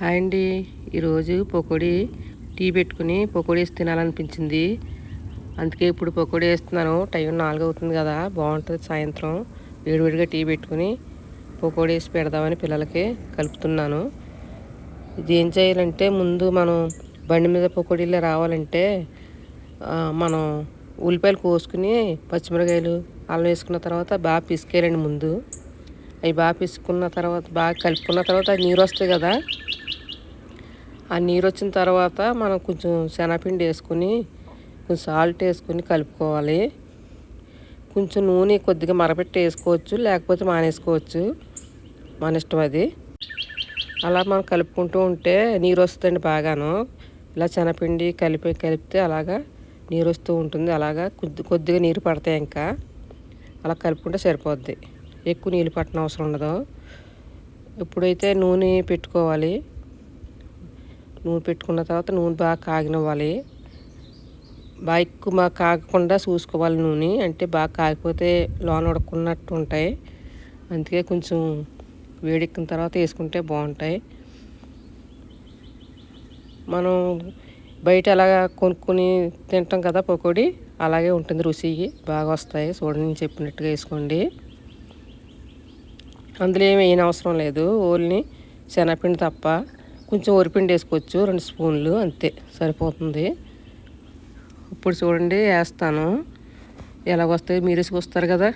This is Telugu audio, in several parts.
హాయ్ అండి. ఈరోజు పకోడీ టీ పెట్టుకుని పకోడీ వేసి తినాలనిపించింది. అందుకే ఇప్పుడు పకోడీ వేస్తున్నాను. టైం నాలుగు అవుతుంది కదా బాగుంటుంది సాయంత్రం. వేడివేడిగా టీ పెట్టుకుని పకోడీ వేసి పెడదామని పిల్లలకి కలుపుతున్నాను. ఇది ఏం చేయాలంటే ముందు మనం బండి మీద పకోడీలు రావాలంటే మనం ఉల్లిపాయలు కోసుకుని పచ్చిమిరకాయలు అల్లం వేసుకున్న తర్వాత బాగా పిసికేయాలండి ముందు. అవి బాగా పిసుకున్న తర్వాత బాగా కలుపుకున్న తర్వాత నీరు వస్తాయి కదా ఆ నీరు వచ్చిన తర్వాత మనం కొంచెం శనగపిండి వేసుకుని కొంచెం సాల్ట్ వేసుకుని కలుపుకోవాలి. కొంచెం నూనె కొద్దిగా మరపెట్టి వేసుకోవచ్చు లేకపోతే మానేసుకోవచ్చు. మన ఇష్టం అది. అలా మనం కలుపుకుంటూ ఉంటే నీరు వస్తుంది బాగాను. ఇలా శనగపిండి కలిపి కలిపితే అలాగా నీరు వస్తూ ఉంటుంది. అలాగా కొద్ది కొద్దిగా నీరు పడతాయి ఇంకా. అలా కలుపుకుంటే సరిపోద్ది. ఎక్కువ నీళ్ళు పట్టడం అవసరం ఉండదు. ఇప్పుడైతే నూనె పెట్టుకోవాలి నూనె పెట్టుకున్న తర్వాత నూనె బాగా కాగినవ్వాలి. బాగా ఎక్కువ బాగా కాగకుండా చూసుకోవాలి నూనె. అంటే బాగా కాగిపోతే లోన ఉడకున్నట్టు ఉంటాయి. అందుకే కొంచెం వేడెక్కిన తర్వాత వేసుకుంటే బాగుంటాయి. మనం బయట అలాగా కొనుక్కొని తింటాం కదా పకోడీ అలాగే ఉంటుంది రుచి బాగా వస్తాయి. చూడండి చెప్పినట్టుగా వేసుకోండి. అందులో ఏమి అవసరం లేదు. ఓన్లీ శనగపిండి తప్ప. కొంచెం వరిపిండి వేసుకోవచ్చు రెండు స్పూన్లు అంతే సరిపోతుంది. ఇప్పుడు చూడండి వేస్తాను. ఎలాగొస్తాయి మీరు వేసుకొస్తారు కదా.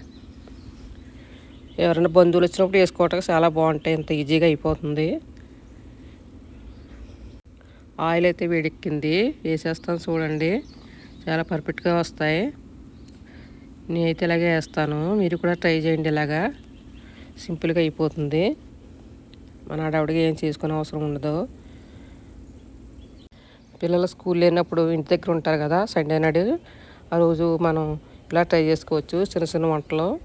ఎవరైనా బంధువులు వచ్చినప్పుడు వేసుకోవటానికి చాలా బాగుంటాయి ఇంత ఈజీగా అయిపోతుంది. ఆయిల్ అయితే వేడెక్కింది వేసేస్తాను చూడండి. చాలా పర్ఫెక్ట్గా వస్తాయి. నేనైతే ఇలాగే వేస్తాను. మీరు కూడా ట్రై చేయండి ఇలాగా. సింపుల్గా అయిపోతుంది. మన ఆడవిడికి ఏం చేసుకునే అవసరం ఉండదు. పిల్లలు స్కూల్ లేనప్పుడు ఇంటి దగ్గర ఉంటారు కదా సండే నాడు. ఆ రోజు మనం ఇలా ట్రై చేసుకోవచ్చు చిన్న చిన్న వంటలు.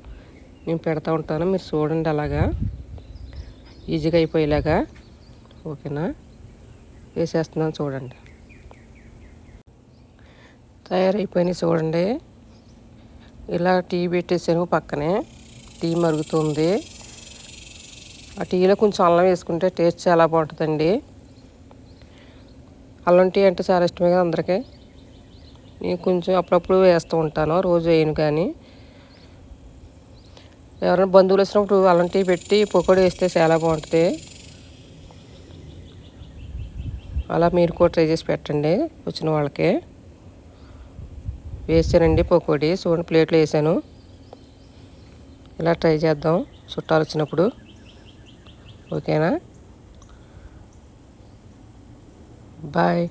నేను పెడతా ఉంటాను మీరు చూడండి అలాగా. ఈజీగా అయిపోయేలాగా. ఓకేనా? వేసేస్తున్నాను చూడండి. తయారైపోయినాయి చూడండి. ఇలా టీ పెట్టేసాను పక్కనే. టీ మరుగుతుంది. ఆ టీలో కొంచెం అల్లం వేసుకుంటే టేస్ట్ చాలా బాగుంటుందండి. అల్లం టీ అంటే చాలా ఇష్టమే కదా అందరికీ. నేను కొంచెం అప్పుడప్పుడు వేస్తూ ఉంటాను రోజు వేయను కానీ. ఎవరైనా బంధువులు వచ్చినప్పుడు అల్లం టీ పెట్టి పకోడీ వేస్తే చాలా బాగుంటుంది. అలా మీరు కూడా ట్రై చేసి పెట్టండి వచ్చిన వాళ్ళకి. వేసానండి పకోడీ చూడండి ప్లేట్లో వేసాను. ఇలా ట్రై చేద్దాం చుట్టాలు వచ్చినప్పుడు. ఓకేనా? బాయ్.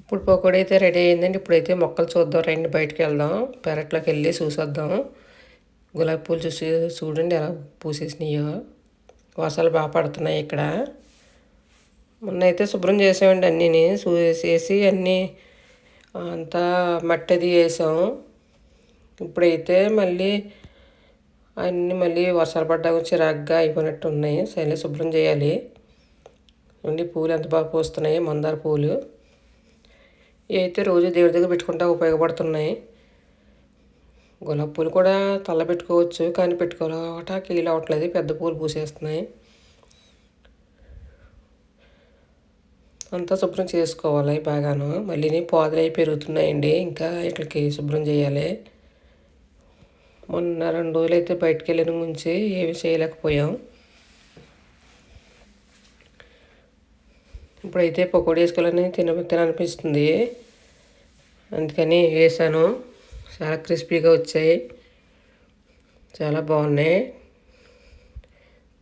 ఇప్పుడు పకోడీ అయితే రెడీ అయిందండి ఇప్పుడైతే మొక్కలు చూద్దాం. రండి బయటకు వెళ్దాం. పెరట్లోకి వెళ్ళి చూసొద్దాం. గులాబీ పూలు చూసి చూడండి ఎలా పూసేసినాయో. వర్షాలు బాగా పడుతున్నాయి ఇక్కడ. మొన్న అయితే శుభ్రం చేసామండి అన్నీని. చేసి అన్నీ అంతా మట్టిది వేసాం. ఇప్పుడైతే మళ్ళీ అన్నీ మళ్ళీ వర్షాలు పడ్డాక చిరాగ్గా అయిపోయినట్టు ఉన్నాయి సరే శుభ్రం చేయాలి. ఉండి పూలు ఎంత బాగా పూస్తున్నాయి మందార పూలు. ఇవి అయితే రోజు దేవుడి దగ్గర పెట్టుకుంటా ఉపయోగపడుతున్నాయి. గులాబీ పూలు కూడా తల్ల పెట్టుకోవచ్చు కానీ పెట్టుకోవాలట కీలు అవ్వట్లేదు పెద్ద పూలు పూసేస్తున్నాయి. అంతా శుభ్రం చేసుకోవాలి బాగాను. మళ్ళీ పాదులు అవి పెరుగుతున్నాయండి. ఇంకా ఇట్లకి శుభ్రం చేయాలి. మొన్న రెండు రోజులు అయితే బయటకు వెళ్ళిన గురించి ఏమి చేయలేకపోయాం. ఇప్పుడైతే పకోడీ వేసుకోవాలని తిన తిననిపిస్తుంది అందుకని వేసాను. చాలా క్రిస్పీగా వచ్చాయి. చాలా బాగున్నాయి.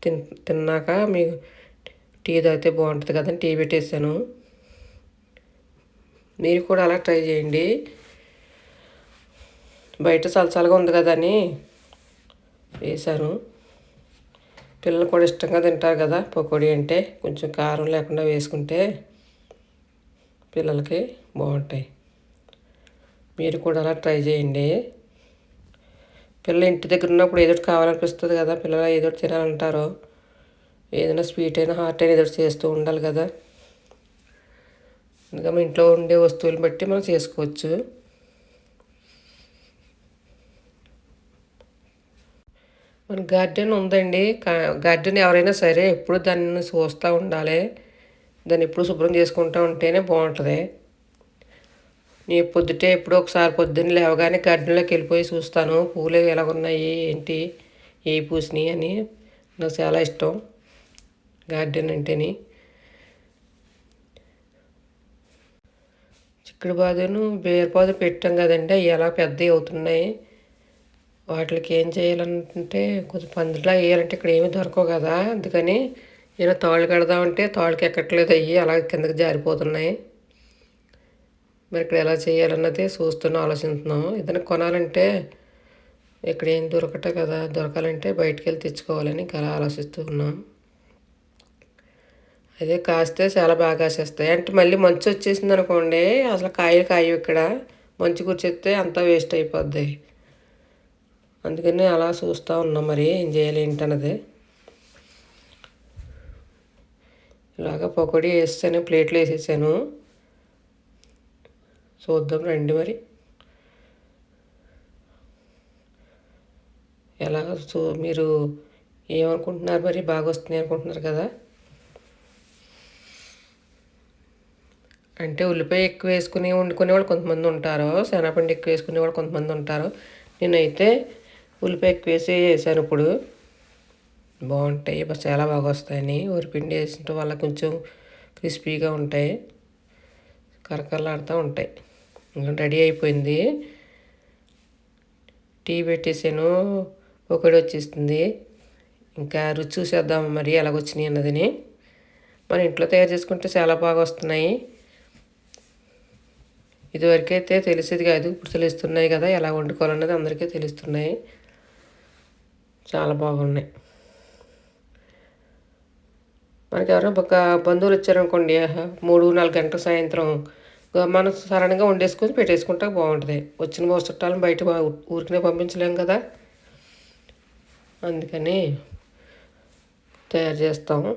తిన్ తిన్నాక మీకు టీ తాగితే బాగుంటుంది కదని టీ పెట్టేసాను. మీరు కూడా అలా ట్రై చేయండి. బయట చలచలగా ఉంది కదా అని వేసాను పిల్లలు కూడా ఇష్టంగా తింటారు కదా పకోడీ అంటే. కొంచెం కారం లేకుండా వేసుకుంటే పిల్లలకి బాగుంటాయి. మీరు కూడా అలా ట్రై చేయండి. పిల్లలు ఇంటి దగ్గర ఉన్నప్పుడు ఏదో కావాలనిపిస్తుంది కదా పిల్లలు ఏదో తినాలంటారు. ఏదైనా స్వీట్ అయినా హాట్ అయినా ఏదో చేస్తూ ఉండాలి కదా. ఇంకా మన ఇంట్లో ఉండే వస్తువులు బట్టి మనం చేసుకోవచ్చు. మన గార్డెన్ ఉందండి. కా- గార్డెన్ ఎవరైనా సరే ఎప్పుడు దాన్ని చూస్తూ ఉండాలి. దాన్ని ఎప్పుడు శుభ్రం చేసుకుంటూ ఉంటేనే బాగుంటుంది. నీ పొద్దుటే ఎప్పుడో ఒకసారి పొద్దున్న లేవగానే గార్డెన్లోకి వెళ్ళిపోయి చూస్తాను. పూలు ఎలా ఉన్నాయి ఏంటి ఏ పూసినాయి అని నాకు చాలా ఇష్టం గార్డెన్ అంటేని. చిక్కుడు బాదును బేరపాదు పెట్టాం కదండి అవి ఎలా పెద్దవి అవుతున్నాయి? వాటికి ఏం చేయాలంటే కొంచెం పందిలా వేయాలంటే ఇక్కడ ఏమీ దొరకవు కదా. అందుకని నేను తాళ్ళు కడదామంటే తాళ్ళకి ఎక్కట్లేదు అయ్యి అలా కిందకి జారిపోతున్నాయి. మరి ఇక్కడ ఎలా చేయాలన్నది చూస్తున్నాం ఆలోచిస్తున్నాం. ఏదైనా కొనాలంటే ఇక్కడ ఏం దొరకట కదా దొరకాలంటే బయటికి వెళ్ళి తెచ్చుకోవాలని ఇంకా అలా ఆలోచిస్తూ ఉన్నాం. అదే కాస్తే చాలా బాగా కాసేస్తాయి. అంటే మళ్ళీ మంచు వచ్చేసింది అనుకోండి అసలు కాయలు కాయవు ఇక్కడ. మంచు కూర్చొస్తే అంతా వేస్ట్ అయిపోద్ది. అందుకని అలా చూస్తూ ఉన్నాం మరి ఏం చేయాలి ఏంటన్నది. ఇలాగ పకోడీ వేసాను ప్లేట్లు వేసేసాను. చూద్దాం రండి మరి. ఎలా చూ మీరు ఏమనుకుంటున్నారు మరి? బాగా వస్తున్నాయి అనుకుంటున్నారు కదా? అంటే ఉల్లిపాయ ఎక్కువ వేసుకుని వండుకునే వాళ్ళు కొంతమంది ఉంటారు. శనగపిండి ఎక్కువ వేసుకునే వాళ్ళు కొంతమంది ఉంటారు. నేనైతే ఉల్లిపాయ ఎక్కువ వేసి వేసాను ఇప్పుడు. బాగుంటాయి. బస్ చాలా బాగా వస్తాయని. ఊరిపిండి వేసిన వల్ల కొంచెం క్రిస్పీగా ఉంటాయి. కరకరలాడుతూ ఉంటాయి. ఇంకా రెడీ అయిపోయింది. టీ పెట్టేసాను. ఒకటి వచ్చేస్తుంది ఇంకా రుచి చూసేద్దాం మరి ఎలాగొచ్చినాయి అన్నదిని. మన ఇంట్లో తయారు చేసుకుంటే చాలా బాగా వస్తున్నాయి. ఇదివరకైతే తెలిసేది కాదు. ఇప్పుడు తెలుస్తున్నాయి కదా ఎలా వండుకోవాలన్నది అందరికీ తెలుస్తున్నాయి. చాలా బాగున్నాయి. మనకి ఎవరైనా ఒక బంధువులు వచ్చారనుకోండి మూడు నాలుగు గంటల సాయంత్రం మనం సరణంగా వండేసుకొని పెట్టేసుకుంటే బాగుంటుంది. వచ్చిన మోస చుట్టాలను బయట ఊరికినే ఊరికనే పంపించలేం కదా. అందుకని తయారు చేస్తాము.